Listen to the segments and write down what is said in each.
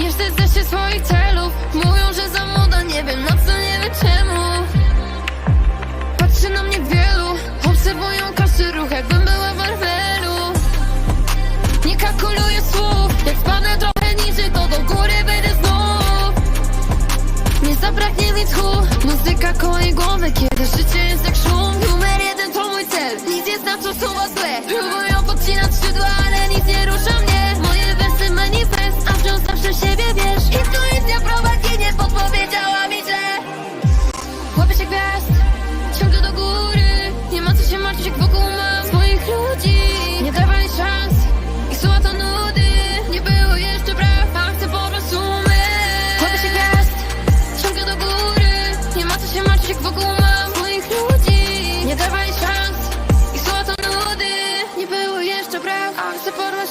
Nie wstydzę się swoich celów. Mówią, że za młoda, nie wiem na co, nie wiem czemu. Patrzy na mnie wielu. Obserwują każdy ruch, jakbym była w Arwelu Nie kalkuluję słów. Jak spadnę trochę niżej, to do góry będę znów Nie zabraknie mi tchu. Muzyka koło głowy, kiedy życie jest jak szum. Numer jeden to mój cel. Nic nie znaczy, słowa złe. Próbują podcinać skrzydła Ящик вакуума милих людей. Не давай шанс, і сотону води. Ніби уєш, що брав, а все порваш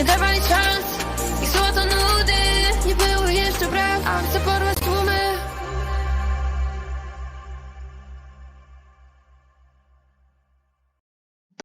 nie dawali szans Ich złoto nudy, nie było jeszcze brak, a chcę porwać